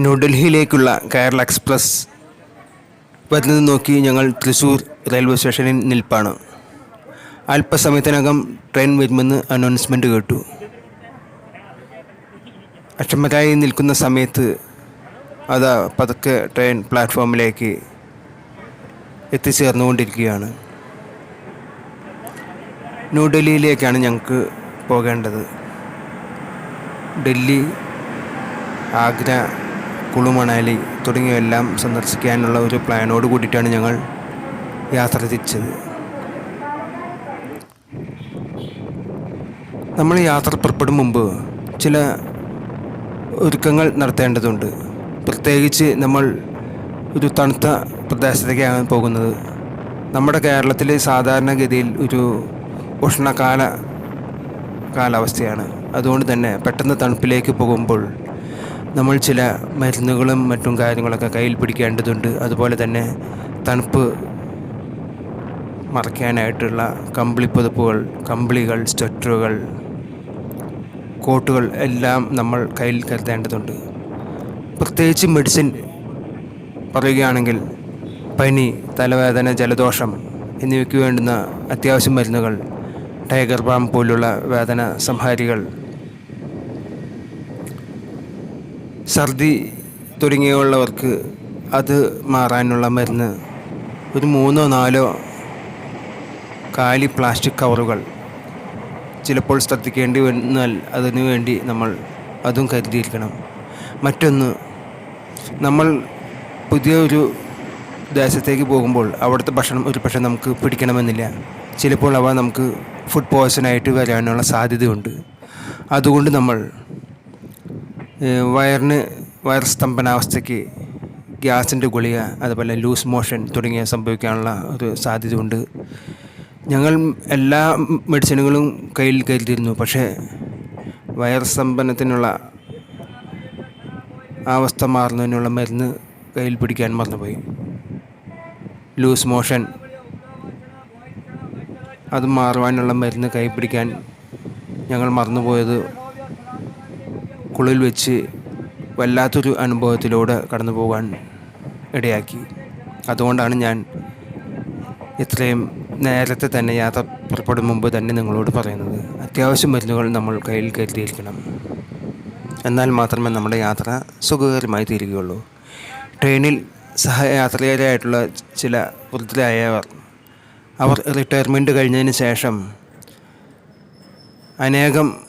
ന്യൂഡൽഹിയിലേക്കുള്ള Kerala express വരുന്നത് നോക്കി ഞങ്ങൾ തൃശ്ശൂർ റെയിൽവേ സ്റ്റേഷനിൽ നിൽപ്പാണ്. അല്പസമയത്തിനകം ട്രെയിൻ വരുമെന്ന് അനൗൺസ്മെന്റ് കേട്ടു. അക്ഷമരായി നിൽക്കുന്ന സമയത്ത് അതാ പതുക്കെ ട്രെയിൻ പ്ലാറ്റ്ഫോമിലേക്ക് എത്തിച്ചേർന്നുകൊണ്ടിരിക്കുകയാണ്. ന്യൂഡൽഹിയിലേക്കാണ് ഞങ്ങൾക്ക് പോകേണ്ടത്. ഡൽഹി ആഗ്ര കുളു തുടങ്ങിയവെല്ലാം സന്ദർശിക്കാനുള്ള ഒരു പ്ലാനോട് കൂടിയിട്ടാണ് ഞങ്ങൾ യാത്ര തിരിച്ചത്. നമ്മൾ യാത്ര പുറപ്പെടും മുമ്പ് ചില ഒരുക്കങ്ങൾ നടത്തേണ്ടതുണ്ട്. പ്രത്യേകിച്ച് നമ്മൾ ഒരു തണുത്ത പ്രദേശത്തേക്കാണ് പോകുന്നത്. നമ്മുടെ കേരളത്തിൽ സാധാരണഗതിയിൽ ഒരു ഉഷ്ണകാല കാലാവസ്ഥയാണ്. അതുകൊണ്ട് തന്നെ പെട്ടെന്ന് തണുപ്പിലേക്ക് പോകുമ്പോൾ നമ്മൾ ചില മരുന്നുകളും മറ്റും കാര്യങ്ങളൊക്കെ കയ്യിൽ പിടിക്കേണ്ടതുണ്ട്. അതുപോലെ തന്നെ തണുപ്പ് മറയ്ക്കാനായിട്ടുള്ള കമ്പിളി പുതുപ്പുകൾ കമ്പിളികൾ സ്വെറ്ററുകൾ കോട്ടുകൾ എല്ലാം നമ്മൾ കയ്യിൽ കരുതേണ്ടതുണ്ട്. പ്രത്യേകിച്ച് മെഡിസിൻ പറയുകയാണെങ്കിൽ പനി തലവേദന ജലദോഷം എന്നിവയ്ക്ക് വേണ്ടുന്ന അത്യാവശ്യം മരുന്നുകൾ ടൈഗർ ബാം പോലുള്ള വേദന സംഹാരികൾ ഛർദി തുടങ്ങിയുള്ളവർക്ക് അത് മാറാനുള്ള മരുന്ന് ഒരു മൂന്നോ നാലോ കാലി പ്ലാസ്റ്റിക് കവറുകൾ ചിലപ്പോൾ ശ്രദ്ധിക്കേണ്ടി വന്നാൽ അതിനു വേണ്ടി നമ്മൾ അതും കരുതിയിരിക്കണം. മറ്റൊന്ന് നമ്മൾ പുതിയ ഒരു ദേശത്തേക്ക് പോകുമ്പോൾ അവിടുത്തെ ഭക്ഷണം ഒരു പക്ഷേ നമുക്ക് പിടിക്കണമെന്നില്ല. ചിലപ്പോൾ അവ നമുക്ക് ഫുഡ് പോയ്സൺ ആയിട്ട് വരാനുള്ള സാധ്യതയുണ്ട്. അതുകൊണ്ട് നമ്മൾ വയറിന് വയർ സ്തംഭനാവസ്ഥയ്ക്ക് ഗ്യാസിന്റെ ഗുളിക അതുപോലെ ലൂസ് മോഷൻ തുടങ്ങിയ സംഭവിക്കാനുള്ള ഒരു സാധ്യത ഉണ്ട് ഞങ്ങൾ എല്ലാ മെഡിസിനുകളും കയ്യിൽ കരുതിയിരുന്നു. പക്ഷേ വയർ സ്തംഭനത്തിനുള്ള അവസ്ഥ മാറുന്നതിനുള്ള മരുന്ന് കയ്യിൽ പിടിക്കാൻ മറന്നുപോയി. ലൂസ് മോഷൻ അത് മാറുവാനുള്ള മരുന്ന് കൈ പിടിക്കാൻ ഞങ്ങൾ മറന്നുപോയത് കുളിൽ വെച്ച് വല്ലാത്തൊരു അനുഭവത്തിലൂടെ കടന്നു പോകാൻ ഇടയാക്കി. അതുകൊണ്ടാണ് ഞാൻ ഇത്രയും നേരത്തെ തന്നെ യാത്ര പുറപ്പെടും മുമ്പ് തന്നെ നിങ്ങളോട് പറയുന്നത്. അത്യാവശ്യ മരുന്നുകൾ നമ്മൾ കയ്യിൽ കരുതിയിരിക്കണം. എന്നാൽ മാത്രമേ നമ്മുടെ യാത്ര സുഖകരമായി തീരുകയുള്ളൂ. ട്രെയിനിൽ സഹയാത്രികരായിട്ടുള്ള ചില വൃദ്ധരായവർ അവർ റിട്ടയർമെന്റ് കഴിഞ്ഞതിന് ശേഷം അനേകം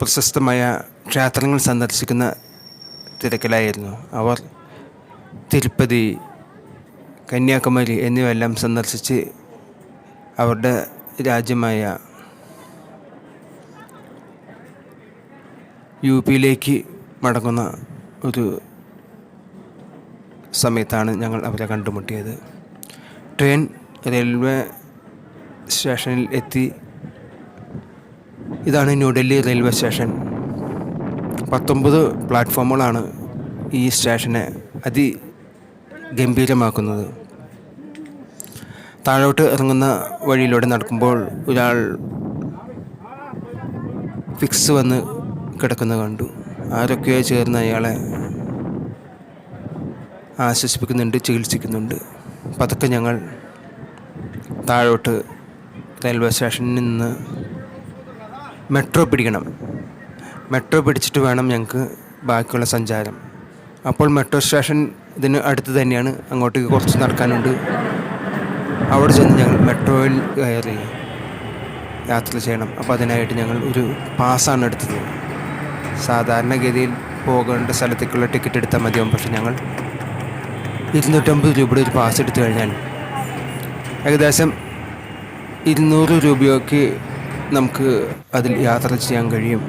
പ്രശസ്തമായ ക്ഷേത്രങ്ങൾ സന്ദർശിക്കുന്ന തിരക്കിലായിരുന്നു. അവർ തിരുപ്പതി കന്യാകുമാരി എന്നിവയെല്ലാം സന്ദർശിച്ച് അവരുടെ രാജ്യമായ യു പിയിലേക്ക് മടങ്ങുന്ന ഒരു സമയത്താണ് ഞങ്ങൾ അവരെ കണ്ടുമുട്ടിയത്. ട്രെയിൻ റെയിൽവേ സ്റ്റേഷനിൽ എത്തി ഇതാണ് ന്യൂഡൽഹി റെയിൽവേ സ്റ്റേഷൻ. പത്തൊമ്പത് പ്ലാറ്റ്ഫോമുകളാണ് ഈ സ്റ്റേഷനെ അതി ഗംഭീരമാക്കുന്നത് താഴോട്ട് ഇറങ്ങുന്ന വഴിയിലൂടെ നടക്കുമ്പോൾ ഒരാൾ ഫിക്സ് വന്ന് കിടക്കുന്ന കണ്ടു. ആരൊക്കെയോ ചേർന്ന് അയാളെ ആശ്വസിപ്പിക്കുന്നുണ്ട് ചികിത്സിക്കുന്നുണ്ട്. പതുക്കെ ഞങ്ങൾ താഴോട്ട് റെയിൽവേ സ്റ്റേഷനിൽ നിന്ന് മെട്രോ പിടിക്കണം. മെട്രോ പിടിച്ചിട്ട് വേണം ഞങ്ങൾക്ക് ബാക്കിയുള്ള സഞ്ചാരം. അപ്പോൾ മെട്രോ സ്റ്റേഷൻ ഇതിന് അടുത്ത് തന്നെയാണ്. അങ്ങോട്ടേക്ക് കുറച്ച് നടക്കാനുണ്ട്. അവിടെ ചെന്ന് ഞങ്ങൾ മെട്രോയിൽ കയറി യാത്ര ചെയ്യണം. അപ്പോൾ അതിനായിട്ട് ഞങ്ങൾ ഒരു പാസ്സാണ് എടുത്തത്. സാധാരണഗതിയിൽ പോകേണ്ട സ്ഥലത്തേക്കുള്ള ടിക്കറ്റ് എടുത്താൽ മതിയാവും. പക്ഷേ ഞങ്ങൾ ഇരുന്നൂറ്റമ്പത് രൂപയുടെ ഒരു പാസ് എടുത്തു കഴിഞ്ഞാൽ ഏകദേശം ഇരുന്നൂറ് രൂപയൊക്കെ നമുക്ക് അതിൽ യാത്ര ചെയ്യാൻ കഴിയും.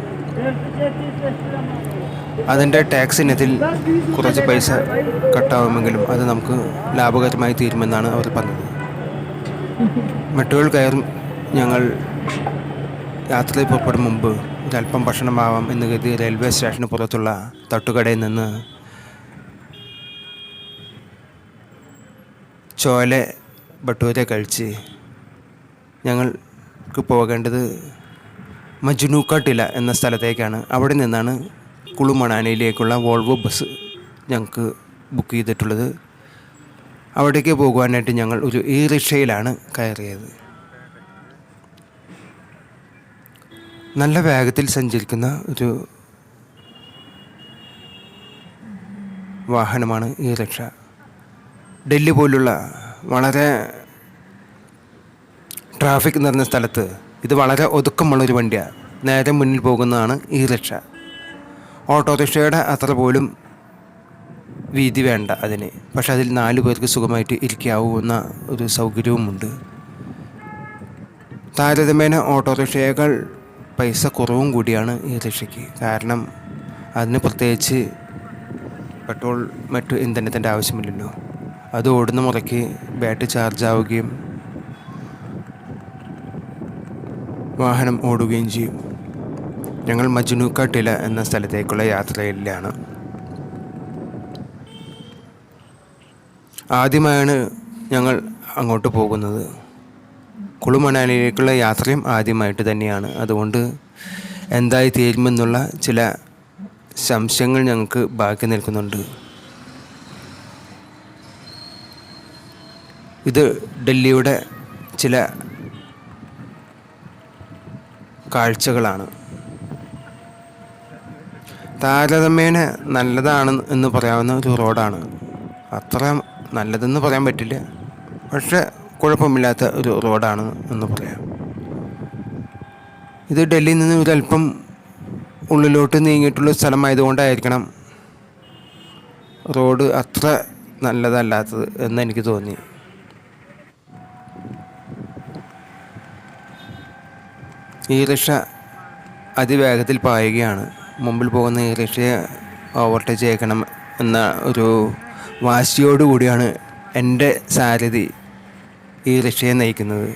അതിന്റെ ടാക്സ് ഇനത്തിൽ കുറച്ച് പൈസ കട്ടാവുമെങ്കിലും അത് നമുക്ക് ലാഭകരമായി തീരുമെന്നാണ് അവർ പറഞ്ഞത്. മെട്രോയിൽ കയറും ഞങ്ങൾ യാത്രയിൽ പുറപ്പെടും മുമ്പ് ഒരല്പം ഭക്ഷണമാവാം എന്ന് കരുതി റെയിൽവേ സ്റ്റേഷന് പുറത്തുള്ള തട്ടുകടയിൽ നിന്ന് ചോല ബട്ടൂര കഴിച്ച് ഞങ്ങൾക്ക് പോകേണ്ടത് മജ്നൂക്കാട്ടില എന്ന സ്ഥലത്തേക്കാണ്. അവിടെ നിന്നാണ് കുളുമണാനയിലേക്കുള്ള വോൾവോ ബസ് ഞങ്ങൾക്ക് ബുക്ക് ചെയ്തിട്ടുള്ളത്. അവിടേക്ക് പോകുവാനായിട്ട് ഞങ്ങൾ ഒരു ഈ റിക്ഷയിലാണ് കയറിയത്. നല്ല വേഗത്തിൽ സഞ്ചരിക്കുന്ന ഒരു വാഹനമാണ് ഈ റിക്ഷ ഡൽഹി പോലുള്ള വളരെ ട്രാഫിക് നിറഞ്ഞ സ്ഥലത്ത് ഇത് വളരെ ഒതുക്കമുള്ളൊരു വണ്ടിയാണ് നേരെ മുന്നിൽ പോകുന്നതാണ് ഈ റിക്ഷ. ഓട്ടോറിക്ഷയുടെ അത്ര പോലും വീതി വേണ്ട അതിന്. പക്ഷെ അതിൽ നാല് പേർക്ക് സുഖമായിട്ട് ഇരിക്കാവുന്ന ഒരു സൗകര്യവുമുണ്ട്. താരതമ്യേന ഓട്ടോറിക്ഷയേക്കാൾ പൈസ കുറവും കൂടിയാണ് ഈ റിക്ഷയ്ക്ക്. കാരണം അതിന് പ്രത്യേകിച്ച് പെട്രോൾ മറ്റു ഇന്ധനത്തിന്റെ ആവശ്യമില്ലല്ലോ. അത് ഓടുന്ന മുറയ്ക്ക് ബാറ്ററി ചാർജ് ആവുകയും വാഹനം ഓടുകയും ചെയ്യും. ഞങ്ങൾ മജ്നുക്കാട്ടില എന്ന സ്ഥലത്തേക്കുള്ള യാത്രയിലാണ്. ആദ്യമായാണ് ഞങ്ങൾ അങ്ങോട്ട് പോകുന്നത്. കുളുമണാലിയിലേക്കുള്ള യാത്രയും ആദ്യമായിട്ട് തന്നെയാണ്. അതുകൊണ്ട് എന്തായി തീരുമെന്നുള്ള ചില സംശയങ്ങൾ ഞങ്ങൾക്ക് ബാക്കി നിൽക്കുന്നുണ്ട്. ഇത് ഡൽഹിയുടെ ചില കാഴ്ചകളാണ്. താരതമ്യേന നല്ലതാണ് എന്ന് പറയാവുന്ന ഒരു റോഡാണ്. അത്ര നല്ലതെന്ന് പറയാൻ പറ്റില്ല. പക്ഷെ കുഴപ്പമില്ലാത്ത ഒരു റോഡാണ് എന്ന് പറയാം. ഇത് ഡൽഹിയിൽ നിന്ന് ഒരല്പം ഉള്ളിലോട്ട് നീങ്ങിയിട്ടുള്ള സ്ഥലമായതുകൊണ്ടായിരിക്കണം റോഡ് അത്ര നല്ലതല്ലാത്തത് എന്ന് എനിക്ക് തോന്നി. ഈ റിക്ഷ അതിവേഗത്തിൽ പായുകയാണ്. മുമ്പിൽ പോകുന്ന ഈ റിക്ഷയെ ഓവർടേക്ക് ചെയ്യണം എന്ന ഒരു വാശിയോടുകൂടിയാണ് എന്റെ സാരഥി ഈ റിക്ഷയെ നയിക്കുന്നത്.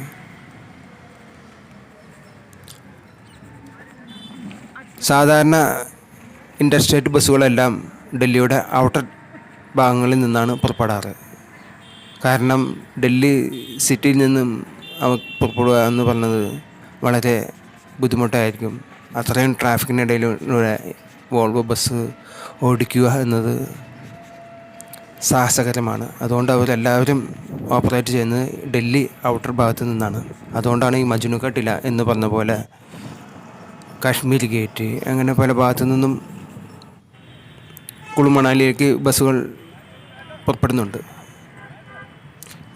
സാധാരണ ഇന്റർസ്റ്റേറ്റ് ബസ്സുകളെല്ലാം ഡൽഹിയുടെ ഔട്ടർ ഭാഗങ്ങളിൽ നിന്നാണ് പുറപ്പെടാറ്. കാരണം ഡൽഹി സിറ്റിയിൽ നിന്നും പുറപ്പെടുക എന്ന് പറഞ്ഞത് വളരെ ബുദ്ധിമുട്ടായിരിക്കും. അത്രയും ട്രാഫിക്കിനിടയിലൂടെ വോൾവോ ബസ് ഓടിക്കുക എന്നത് സാഹസകരമാണ്. അതുകൊണ്ട് അവരെല്ലാവരും ഓപ്പറേറ്റ് ചെയ്യുന്നത് ഡൽഹി ഔട്ടർ ഭാഗത്ത് നിന്നാണ്. അതുകൊണ്ടാണ് ഈ മജ്നുഘട്ടില എന്ന് പറഞ്ഞ പോലെ കാശ്മീർ ഗേറ്റ് അങ്ങനെ പല ഭാഗത്തു നിന്നും കുളുമണാലിയിലേക്ക് ബസ്സുകൾ പുറപ്പെടുന്നുണ്ട്.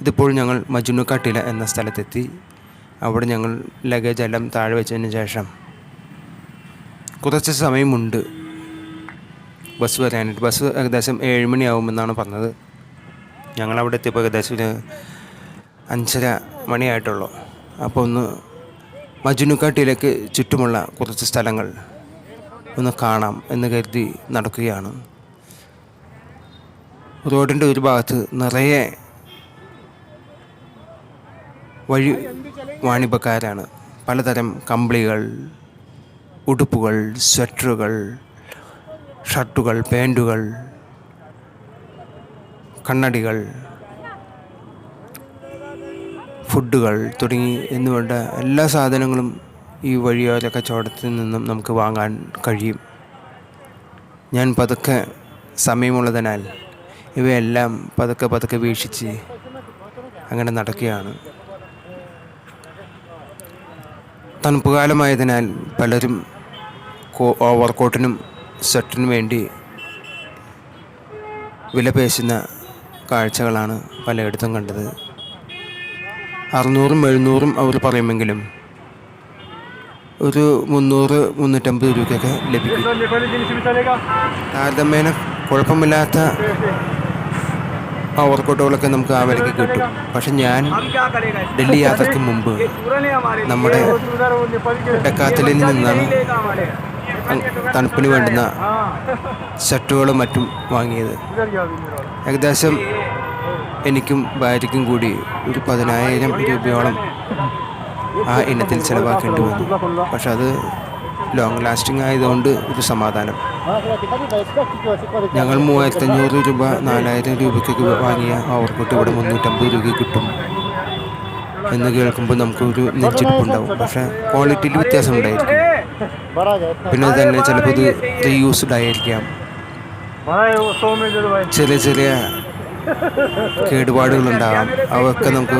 ഇതിപ്പോൾ ഞങ്ങൾ മജ്നുഘട്ടില എന്ന സ്ഥലത്തെത്തി. അവിടെ ഞങ്ങൾ ലഗേജ് എല്ലാം താഴെ വെച്ചതിന് ശേഷം കുറച്ച് സമയമുണ്ട്. ബസ് വരാനായിട്ട്. ബസ് ഏകദേശം ഏഴ് മണിയാവുമെന്നാണ് പറഞ്ഞത്. ഞങ്ങളവിടെ എത്തിയപ്പോൾ ഏകദേശം ഒരു അഞ്ചര മണിയായിട്ടുള്ളൂ. അപ്പോൾ ഒന്ന് മജുനുക്കാട്ടിലേക്ക് ചുറ്റുമുള്ള കുറച്ച് സ്ഥലങ്ങൾ ഒന്ന് കാണാം എന്ന് കരുതി നടക്കുകയാണ്. റോഡിന്റെ ഒരു ഭാഗത്ത് നിറയെ വഴി വാണിഭക്കാരാണ്. പലതരം കമ്പിളികൾ ഉടുപ്പുകൾ സ്വെറ്ററുകൾ ഷർട്ടുകൾ പാന്റുകൾ കണ്ണടികൾ ഫുഡുകൾ തുടങ്ങി എന്നുവേണ്ട എല്ലാ സാധനങ്ങളും ഈ വഴിയോര കച്ചവടത്തിൽ നിന്നും നമുക്ക് വാങ്ങാൻ കഴിയും. ഞാൻ പതുക്കെ സമയമുള്ളതിനാൽ ഇവയെല്ലാം പതുക്കെ പതുക്കെ വീക്ഷിച്ച് അങ്ങനെ നടക്കുകയാണ്. തണുപ്പ് കാലമായതിനാൽ പലരും ഓവർ കോട്ടിനും സെറ്റിനും വേണ്ടി വില പേശുന്ന കാഴ്ചകളാണ് പലയിടത്തും കണ്ടത്. അറുന്നൂറും എഴുന്നൂറും അവർ പറയുമെങ്കിലും ഒരു മുന്നൂറ് മുന്നൂറ്റമ്പത് രൂപയ്ക്കൊക്കെ ലഭിക്കും. താരതമ്യേന കുഴപ്പമില്ലാത്ത ഓവർകോട്ടുകളൊക്കെ നമുക്ക് ആ വിലയ്ക്ക് കിട്ടും. പക്ഷെ ഞാൻ ഡൽഹി യാത്രയ്ക്ക് മുമ്പ് നമ്മുടെ ഡക്കാത്തലിൽ നിന്നാണ് തണുപ്പിന് വേണ്ടുന്ന ഷർട്ടുകളും മറ്റും വാങ്ങിയത്. ഏകദേശം എനിക്കും ഭാര്യയ്ക്കും കൂടി ഒരു പതിനായിരം രൂപയോളം ആ ഇനത്തിൽ ചിലവാക്കേണ്ടി വന്നു. പക്ഷെ അത് ലോങ് ലാസ്റ്റിംഗ് ആയതുകൊണ്ട് ഒരു സമാധാനം. ഞങ്ങൾ മൂവായിരത്തഞ്ഞൂറ് രൂപ നാലായിരം രൂപയ്ക്കൊക്കെ വാങ്ങിയ ഓവർക്കോട്ട് ഇവിടെ മുന്നൂറ്റമ്പത് രൂപയ്ക്ക് കിട്ടും എന്ന് കേൾക്കുമ്പോൾ നമുക്കൊരു നെഞ്ചിരിപ്പുണ്ടാവും പക്ഷെ ക്വാളിറ്റിയിൽ വ്യത്യാസം ഉണ്ടായിരിക്കും പിന്നെ തന്നെ ചിലപ്പോൾ ഇത് റീയൂസ്ഡ് ആയിരിക്കാം. ചെറിയ ചെറിയ കേടുപാടുകളുണ്ടാകാം അവയൊക്കെ നമുക്ക്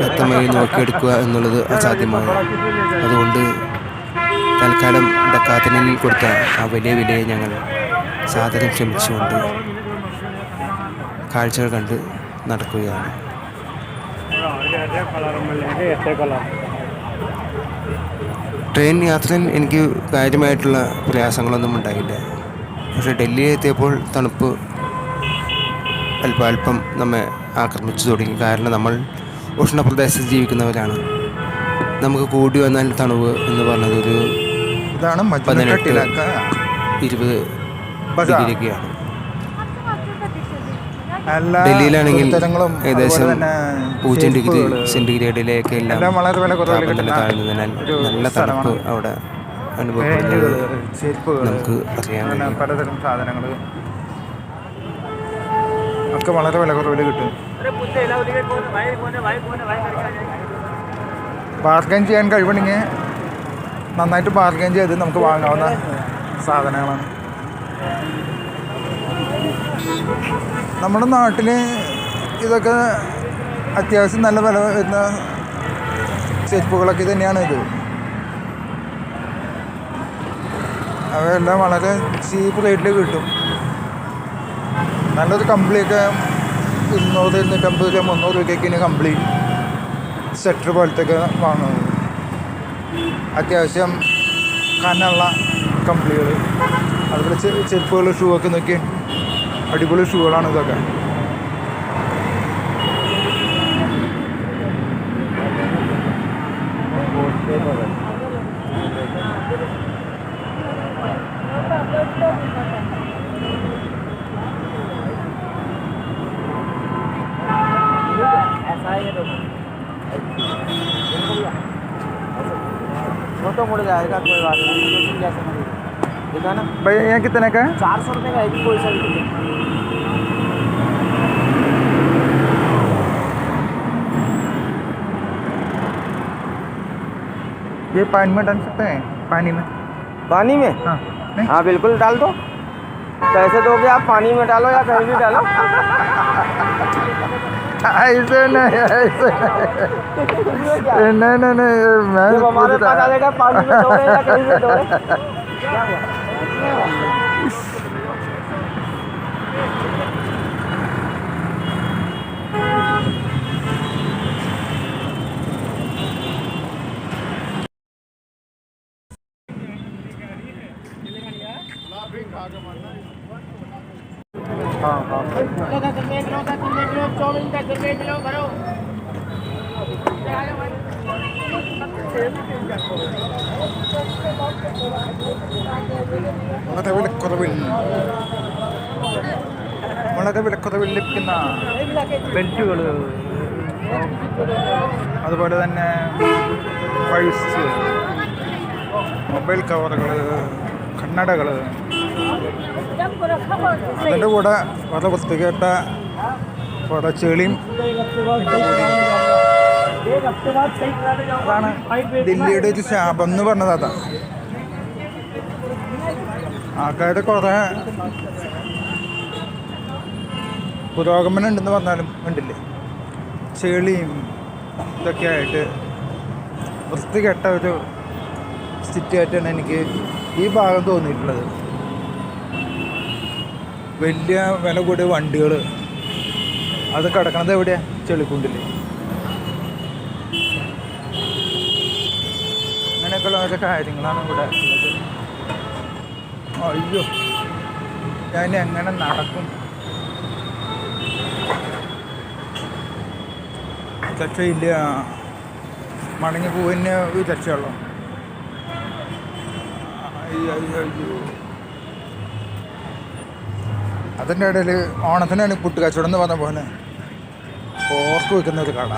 വ്യക്തമായി നോക്കിയെടുക്കുക എന്നുള്ളത് അസാധ്യമാണ്. അതുകൊണ്ട് തൽക്കാലം ഡക്കാത്തിനിൽ കൊടുത്ത ആ വലിയ വിലയെ ഞങ്ങൾ സാധനം ക്ഷമിച്ചുകൊണ്ട് കാഴ്ചകൾ കണ്ട് നടക്കുകയാണ്. ട്രെയിൻ യാത്രയിൽ എനിക്ക് കാര്യമായിട്ടുള്ള പ്രയാസങ്ങളൊന്നും ഉണ്ടായില്ല. പക്ഷേ ഡൽഹിയിൽ എത്തിയപ്പോൾ തണുപ്പ് അല്പാൽപ്പം നമ്മെ ആക്രമിച്ചു തുടങ്ങി. കാരണം നമ്മൾ ഉഷ്ണപ്രദേശത്ത് ജീവിക്കുന്നവരാണ്. നമുക്ക് കൂടി വന്നാൽ തണുവ് എന്ന് പറഞ്ഞതൊരു ഇതാണ് പതിനെട്ട് ഇരുപത്. ഡിഗ്രിയൊക്കെയാണ്. ഡൽഹിയിലാണെങ്കിൽ ഏകദേശം പൂജ്യം ഡിഗ്രി സെന്റിഗ്രേഡിലേക്ക് എല്ലാം താപനില താഴ്ന്നതിനാൽ നല്ല തണുപ്പ്. അവിടെ അനുഭവപ്പെടുന്നത്. നമുക്ക് അറിയാൻ. പലതരം സാധനങ്ങൾ ഒക്കെ വളരെ വില കുറവിൽ കിട്ടും. ബാർഗൈൻ ചെയ്യാൻ കഴിവുണ്ടെങ്കിൽ നന്നായിട്ട് ബാർഗൈൻ ചെയ്ത് നമുക്ക് വാങ്ങാവുന്ന സാധനങ്ങളാണ്. നമ്മുടെ നാട്ടിൽ ഇതൊക്കെ അത്യാവശ്യം നല്ല വില വരുന്ന ചെരുപ്പുകളൊക്കെ തന്നെയാണ് ഇത്. അവയെല്ലാം വളരെ ചീപ്പ് റേറ്റിൽ കിട്ടും. നല്ലൊരു കമ്പിളിയൊക്കെ ഇരുന്നൂറ് ഇരുന്നൂറ്റമ്പത് രൂപ മുന്നൂറ് രൂപയ്ക്കൊക്കെ കമ്പിളി സെറ്റർ പോലത്തെ ഒക്കെ വാങ്ങുന്നത് അത്യാവശ്യം കനുള്ള കമ്പിളികൾ അതുപോലെ ചെരുപ്പുകൾ ഷൂ ഒക്കെ നോക്കി അടിപൊളി ഷൂകളാണ് ഇതൊക്കെ. मुड़ जाएगा कोई बात नहीं। तो तुम जैसे मर्ज़ी देखा ना? भैया यहाँ कितने का है? चार सौ रुपये का है कोई सा भी ये पानी में डाल सकते हैं? पानी में। पानी में? हाँ। हाँ बिल्कुल डाल दो। पैसे दोगे आप पानी में डालो या कहीं भी डालो। ऐसे नहीं ऐसे नहीं नहीं नहीं नहीं मैं जब हमारे पूछ पास रहा- आएगा पानी में दोगे या कहीं भी दोगे क्या हुआ? हाँ हाँ വളരെ വിലക്കുറവിൽ വളരെ വിലക്കുറവിൽ ലഭിക്കുന്ന ബെൽറ്റുകൾ അതുപോലെ തന്നെ പൈസ് മൊബൈൽ കവറുകൾ കണ്ണടകൾ അതിന്റെ കൂടെ വളരെ വൃത്തികെട്ട കുറേ ചെളിയും അതാണ് ദില്ലിയുടെ ഒരു ശാപം എന്ന് പറഞ്ഞത് അതാ. ആൾക്കാരുടെ കുറേ പുരോഗമനം ഉണ്ടെന്ന് പറഞ്ഞാലും ഉണ്ടില്ലേ ചെളിയും ഇതൊക്കെ ആയിട്ട് വൃത്തികെട്ട ഒരു സിറ്റുവേറ്റാണ് എനിക്ക് ഈ ഭാഗം തോന്നിയിട്ടുള്ളത്. വലിയ വില കൂടിയ വണ്ടികൾ അത് കിടക്കണത് എവിടെയാ? ചെളിക്കുണ്ടില്ലേ അങ്ങനെയൊക്കെയുള്ള ഓരോ കാര്യങ്ങളാണ് ഇവിടെ അയ്യോ. ഞാൻ എങ്ങനെ നടക്കും? രക്ഷയില്ല മടങ്ങി പോവിന് അയ്യോ അയ്യോ അയ്യോ. അതിന്റെ ഇടയിൽ ഓണത്തിനാണ് പുട്ട് കച്ചവടം എന്ന് പറഞ്ഞ പോലെ ഓർക്ക് വെക്കുന്ന ഒരു കട.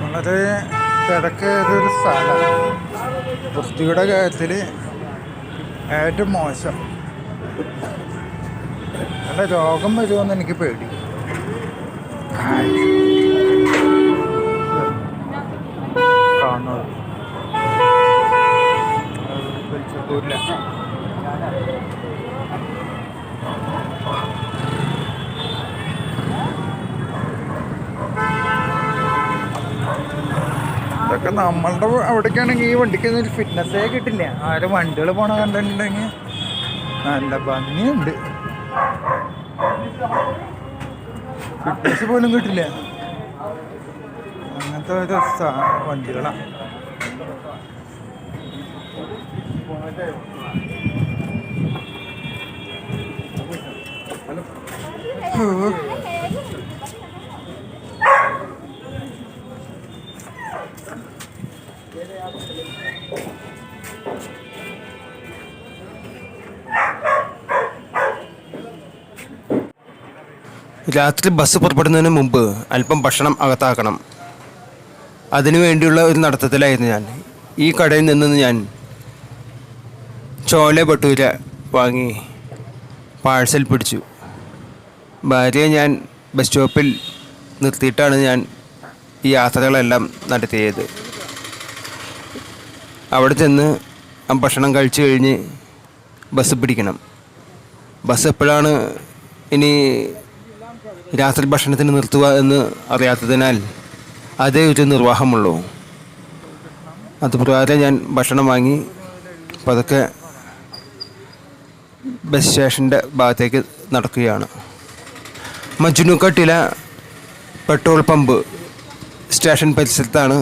വളരെ തിരക്കേറിയൊരു സ്ഥലമാണ് വൃത്തിയുടെ കാര്യത്തിൽ ഏറ്റവും മോശം. നല്ല രോഗം വരുമെന്ന് എനിക്ക് പേടി. ഉദയ്പൂരിലെ ഇതൊക്കെ നമ്മളുടെ അവിടേക്കാണെങ്കിൽ ഈ വണ്ടിക്ക് ഒരു ഫിറ്റ്നസ്സേ കിട്ടില്ല? ആരും വണ്ടികൾ പോണ കണ്ടിട്ടുണ്ടെങ്കിൽ നല്ല ഭംഗിയുണ്ട്. ഫിറ്റ്നസ് പോലും കിട്ടില്ല? അങ്ങനത്തെ ഒരു വണ്ടികളാണ് രാത്രി ബസ് പുറപ്പെടുന്നതിന് മുമ്പ് അല്പം ഭക്ഷണം അകത്താക്കണം. അതിനു വേണ്ടിയുള്ള ഒരു നടത്തത്തിലായിരുന്നു ഞാൻ. ഈ കടയിൽ നിന്ന് ഞാൻ ചോല ഭട്ടൂര വാങ്ങി പാഴ്സൽ പിടിച്ചു. ഭാര്യയെ ഞാൻ ബസ് സ്റ്റോപ്പിൽ നിർത്തിയിട്ടാണ് ഞാൻ ഈ യാത്രകളെല്ലാം നടത്തിയത്. അവിടെ ചെന്ന് ഭക്ഷണം കഴിച്ചു കഴിഞ്ഞ് ബസ് പിടിക്കണം. ബസ് എപ്പോഴാണ് ഇനി രാത്രി ഭക്ഷണത്തിന് നിർത്തുക എന്ന് അറിയാത്തതിനാൽ അതേ ഒരു നിർവാഹമുള്ളൂ. അതുപ്രകാരം ഞാൻ ഭക്ഷണം വാങ്ങി പതുക്കെ ബസ് സ്റ്റേഷന്റെ ഭാഗത്തേക്ക് നടക്കുകയാണ്. മജ്നുക്കട്ടില പെട്രോൾ പമ്പ് സ്റ്റേഷൻ പരിസരത്താണ്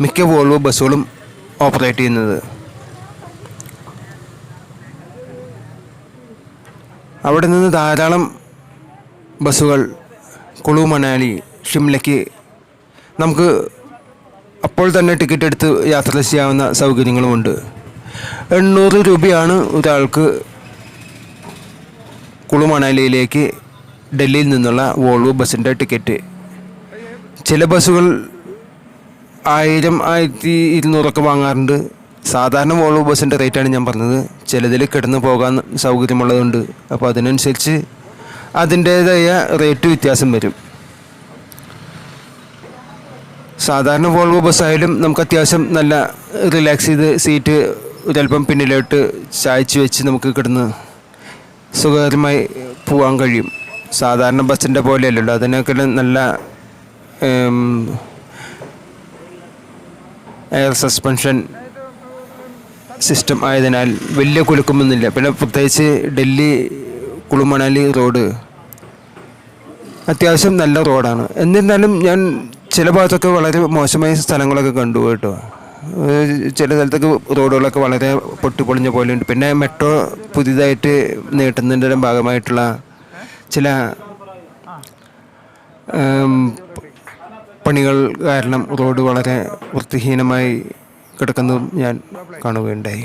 മിക്ക വോൾവോ ബസ്സുകളും ഓപ്പറേറ്റ് ചെയ്യുന്നത്. അവിടെ നിന്ന് ധാരാളം ബസ്സുകൾ കുളു മണാലി ഷിംലയ്ക്ക് നമുക്ക് അപ്പോൾ തന്നെ ടിക്കറ്റ് എടുത്ത് യാത്ര ചെയ്യാവുന്ന സൗകര്യങ്ങളുമുണ്ട്. എണ്ണൂറ് രൂപയാണ് ഒരാൾക്ക് കുളു മണാലിയിലേക്ക് ഡൽഹിയിൽ നിന്നുള്ള വോൾവോ ബസ്സിന്റെ ടിക്കറ്റ്. ചില ബസ്സുകൾ ആയിരം ആയിരത്തി ഇരുന്നൂറൊക്കെ വാങ്ങാറുണ്ട്. സാധാരണ വോൾവോ ബസ്സിന്റെ റേറ്റാണ് ഞാൻ പറഞ്ഞത്. ചിലതിൽ കിടന്ന് പോകാൻ സൗകര്യമുള്ളതുണ്ട്. അപ്പോൾ അതിനനുസരിച്ച് അതിന്റേതായ റേറ്റ് വ്യത്യാസം വരും. സാധാരണ വോൾവോ ബസ്സായാലും നമുക്ക് അത്യാവശ്യം നല്ല റിലാക്സ് ചെയ്ത് സീറ്റ് ഒരല്പം പിന്നിലോട്ട് ചായച്ച് വെച്ച് നമുക്ക് കിടന്ന് സുഖകരമായി പോകാൻ കഴിയും. സാധാരണ ബസ്സിന്റെ പോലെയല്ലല്ലോ. അതിനേക്കാളും നല്ല എയർ സസ്പെൻഷൻ സിസ്റ്റം ആയതിനാൽ വലിയ കുലുക്കമൊന്നുമില്ല. പിന്നെ പ്രത്യേകിച്ച് ഡൽഹി കുളുമണാലി റോഡ്. അത്യാവശ്യം നല്ല റോഡാണ്. എന്നിരുന്നാലും ഞാൻ ചില ഭാഗത്തൊക്കെ വളരെ മോശമായ സ്ഥലങ്ങളൊക്കെ കണ്ടു കേട്ടോ. ചില സ്ഥലത്തൊക്കെ റോഡുകളൊക്കെ വളരെ പൊട്ടിപ്പൊളിഞ്ഞ പോലെയുണ്ട്. പിന്നെ മെട്രോ പുതിയതായിട്ട് നീട്ടുന്നതിന്റെ ഭാഗമായിട്ടുള്ള ചില പണികൾ കാരണം റോഡ് വളരെ വൃത്തിഹീനമായി കിടക്കുന്നതും ഞാൻ കാണുകയുണ്ടായി.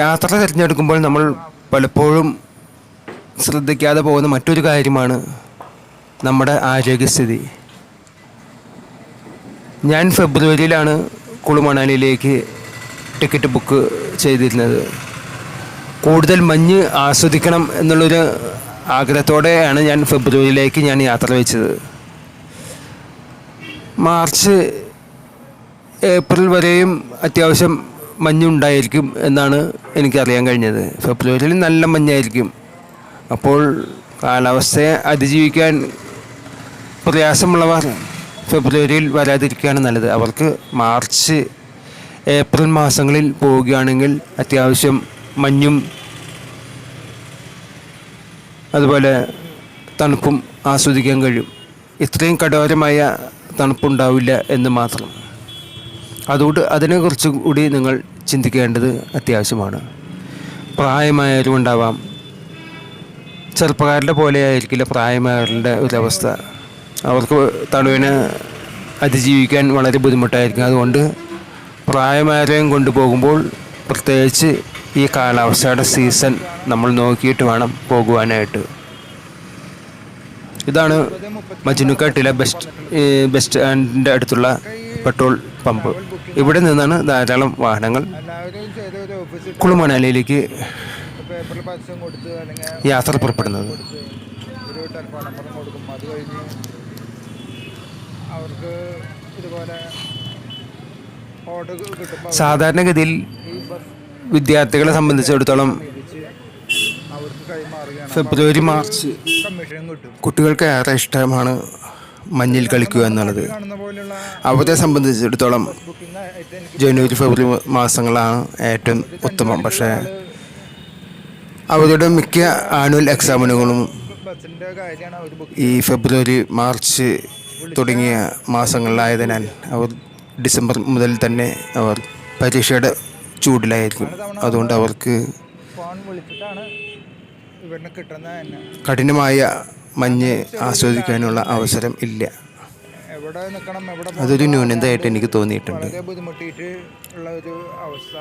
യാത്ര തിരഞ്ഞെടുക്കുമ്പോൾ നമ്മൾ പലപ്പോഴും ശ്രദ്ധിക്കാതെ പോകുന്ന മറ്റൊരു കാര്യമാണ് നമ്മുടെ ആരോഗ്യസ്ഥിതി. ഞാൻ ഫെബ്രുവരിയിലാണ് കുളുമണാലിയിലേക്ക് ടിക്കറ്റ് ബുക്ക് ചെയ്തിരുന്നത്. കൂടുതൽ മഞ്ഞ് ആസ്വദിക്കണം എന്നുള്ളൊരു ആഗ്രഹത്തോടെയാണ് ഞാൻ ഫെബ്രുവരിയിലേക്ക് ഞാൻ യാത്ര വെച്ചത്. മാർച്ച് ഏപ്രിൽ വരെയും അത്യാവശ്യം മഞ്ഞുണ്ടായിരിക്കും എന്നാണ് എനിക്കറിയാൻ കഴിഞ്ഞത്. ഫെബ്രുവരിയിൽ നല്ല മഞ്ഞായിരിക്കും. അപ്പോൾ കാലാവസ്ഥയെ അതിജീവിക്കാൻ പ്രയാസമുള്ളവർ ഫെബ്രുവരിയിൽ വരാതിരിക്കുകയാണ് നല്ലത്. അവർക്ക് മാർച്ച് ഏപ്രിൽ മാസങ്ങളിൽ പോവുകയാണെങ്കിൽ അത്യാവശ്യം മഞ്ഞും അതുപോലെ തണുപ്പും ആസ്വദിക്കാൻ കഴിയും. ഇത്രയും കഠോരമായ തണുപ്പുണ്ടാവില്ല എന്ന് മാത്രം. അതുകൊണ്ട് അതിനെക്കുറിച്ച് കൂടി നിങ്ങൾ ചിന്തിക്കേണ്ടത് അത്യാവശ്യമാണ്. പ്രായമായവരും ഉണ്ടാവാം ചെറുപ്പക്കാരുടെ പോലെ ആയിരിക്കില്ല പ്രായമായവരുടെ ഒരവസ്ഥ. അവർക്ക് തണുവിനെ അതിജീവിക്കാൻ വളരെ ബുദ്ധിമുട്ടായിരിക്കും. അതുകൊണ്ട് പ്രായമായവരെയും കൊണ്ടുപോകുമ്പോൾ പ്രത്യേകിച്ച് ഈ കാലാവസ്ഥയുടെ സീസൺ നമ്മൾ നോക്കിയിട്ട് വേണം പോകുവാനായിട്ട്. ഇതാണ് മജുനുക്കാട്ടിലെ ബെസ്റ്റ് ബസ് സ്റ്റാൻഡിന്റെ അടുത്തുള്ള പെട്രോൾ പമ്പ്. ഇവിടെ നിന്നാണ് ധാരാളം വാഹനങ്ങൾ കുളുമണാലിയിലേക്ക് യാത്ര പുറപ്പെടുന്നത് കൊടുത്ത് ഒരു ടെലിഫോൺ നമ്പറും കൊടുക്കും അത് കഴിഞ്ഞ് അവർക്ക് ഇതുപോലെ ഓർഡർ കിട്ടുമ്പോൾ സാധാരണഗതിയിൽ വിദ്യാർത്ഥികളെ സംബന്ധിച്ചിടത്തോളം ഫെബ്രുവരി മാർച്ച് കുട്ടികൾക്ക് ഏറെ ഇഷ്ടമാണ് മഞ്ഞിൽ കളിക്കുക എന്നുള്ളത്. അവരെ സംബന്ധിച്ചിടത്തോളം ജനുവരി ഫെബ്രുവരി മാസങ്ങളാണ് ഏറ്റവും ഉത്തമം. പക്ഷേ അവരുടെ മിക്ക ആനുവൽ എക്സാമിനുകളും ഈ ഫെബ്രുവരി മാർച്ച് തുടങ്ങിയ മാസങ്ങളിലായതിനാൽ അവർ ഡിസംബർ മുതൽ തന്നെ അവർ പരീക്ഷയുടെ ചൂടിലായിരിക്കും. അതുകൊണ്ട് അവർക്ക് കഠിനമായ മഞ്ഞ് ആസ്വദിക്കാനുള്ള അവസരം ഇല്ല. അതൊരു ന്യൂനതയായിട്ട് എനിക്ക് തോന്നിയിട്ടുണ്ട്. ഒരു അവസ്ഥ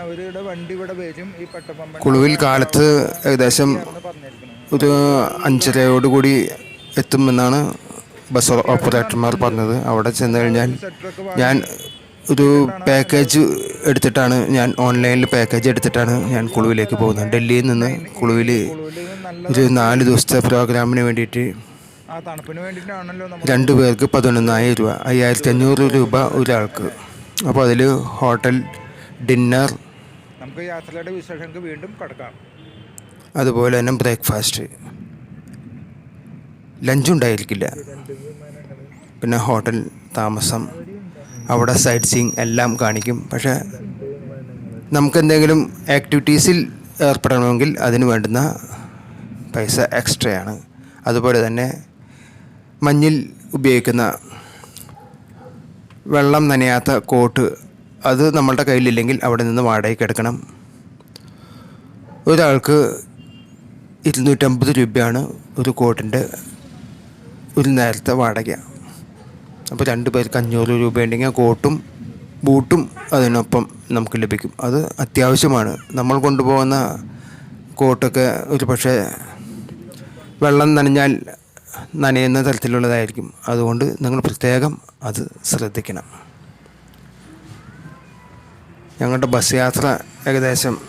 അവരുടെ വണ്ടി ഇവിടെ വരും ഈ പട്ടപ്പമ്പ കുളുവിൽ കാലത്ത് ഏകദേശം ഒരു ഒരു അഞ്ചരയോടുകൂടി എത്തുമെന്നാണ് ബസ് ഓപ്പറേറ്റർമാർ പറഞ്ഞത്. അവിടെ ചെന്ന് കഴിഞ്ഞാൽ ഞാൻ ഒരു പാക്കേജ് എടുത്തിട്ടാണ് ഞാൻ ഓൺലൈനിൽ പാക്കേജ് എടുത്തിട്ടാണ് ഞാൻ കുളുവിലേക്ക് പോകുന്നത്. ഡൽഹിയിൽ നിന്ന് കുളുവിൽ ഒരു നാല് ദിവസത്തെ പ്രോഗ്രാമിന് വേണ്ടിയിട്ട് രണ്ട് പേർക്ക് പതിനൊന്നായിരം രൂപ അയ്യായിരത്തി അഞ്ഞൂറ് രൂപ ഒരാൾക്ക്. അപ്പോൾ അതിൽ ഹോട്ടൽ ഡിന്നർ. നമുക്ക് യാത്രയുടെ വിശേഷങ്ങൾക്ക് വീണ്ടും കടക്കാം. അതുപോലെ തന്നെ ബ്രേക്ക്ഫാസ്റ്റ്. ലഞ്ച് ഉണ്ടായിരിക്കില്ല. പിന്നെ ഹോട്ടൽ താമസം. അവിടെ സൈറ്റ് സീയിങ് എല്ലാം കാണിക്കും. പക്ഷേ നമുക്കെന്തെങ്കിലും ആക്ടിവിറ്റീസിൽ ഏർപ്പെടണമെങ്കിൽ അതിന് വേണ്ടുന്ന പൈസ എക്സ്ട്രയാണ്. അതുപോലെ തന്നെ മഞ്ഞിൽ ഉപയോഗിക്കുന്ന വെള്ളം നനയാത്ത കോട്ട് അത് നമ്മളുടെ കയ്യിലില്ലെങ്കിൽ അവിടെ നിന്ന് വാടകയ്ക്ക് എടുക്കണം. ഒരാൾക്ക് ഇരുന്നൂറ്റമ്പത് രൂപയാണ് ഒരു കോട്ടിന്റെ ഒരു നേരത്തെ വാടക. അപ്പോൾ രണ്ട് പേർക്ക് അഞ്ഞൂറ് രൂപ ഉണ്ടെങ്കിൽ കോട്ടും ബൂട്ടും അതിനൊപ്പം നമുക്ക് ലഭിക്കും. അത് അത്യാവശ്യമാണ്. നമ്മൾ കൊണ്ടുപോകുന്ന കോട്ടൊക്കെ ഒരു പക്ഷേ വെള്ളം നനഞ്ഞാൽ നനയുന്ന തരത്തിലുള്ളതായിരിക്കും. അതുകൊണ്ട് നിങ്ങൾ പ്രത്യേകം അത് ശ്രദ്ധിക്കണം. ഞങ്ങളുടെ ബസ് യാത്ര ഏകദേശം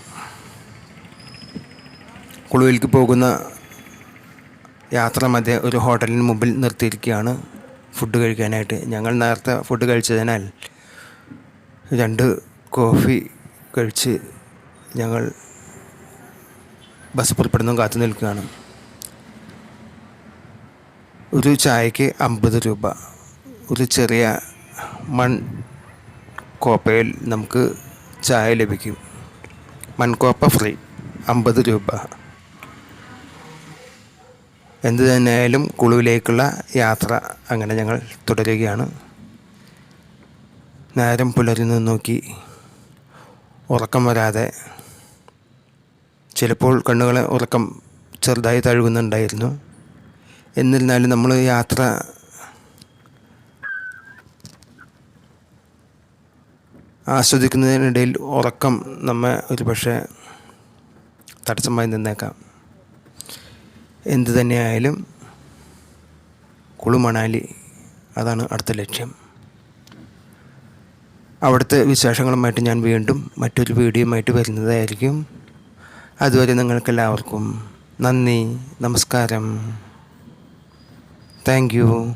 കുളുവിലേക്ക് പോകുന്ന യാത്ര മധ്യ ഒരു ഹോട്ടലിന് മുമ്പിൽ നിർത്തിയിരിക്കുകയാണ്. ഫുഡ് കഴിക്കാനായിട്ട്. ഞങ്ങൾ നേരത്തെ ഫുഡ് കഴിച്ചതിനാൽ രണ്ട് കോഫി കഴിച്ച് ഞങ്ങൾ ബസ് പുറപ്പെടുന്നു കാത്തു നിൽക്കുകയാണ്. ഒരു ചായക്ക് അമ്പത് രൂപ. ഒരു ചെറിയ മൺ കോപ്പയിൽ നമുക്ക് ചായ ലഭിക്കും. മൺകോപ്പ ഫ്രീ അമ്പത് രൂപ. എന്തു തന്നെയായാലും കുളുവിലേക്കുള്ള യാത്ര അങ്ങനെ ഞങ്ങൾ തുടരുകയാണ്. നേരം പുലരുന്നു നോക്കി ഉറക്കം വരാതെ. ചിലപ്പോൾ കണ്ണുകളെ ഉറക്കം ചെറുതായി തഴുകുന്നുണ്ടായിരുന്നു. എന്നിരുന്നാലും നമ്മൾ യാത്ര ആസ്വദിക്കുന്നതിനിടയിൽ ഉറക്കം നമ്മെ ഒരു പക്ഷേ തടസ്സമായി നിന്നേക്കാം. എന്തു തന്നെയായാലും കുളുമണാലി അതാണ് അടുത്ത ലക്ഷ്യം. അവിടുത്തെ വിശേഷങ്ങളുമായിട്ട് ഞാൻ വീണ്ടും മറ്റൊരു വീഡിയോയുമായിട്ട് വരുന്നതായിരിക്കും. അതുവരെ നിങ്ങൾക്കെല്ലാവർക്കും നന്ദി നമസ്കാരം. Thank you.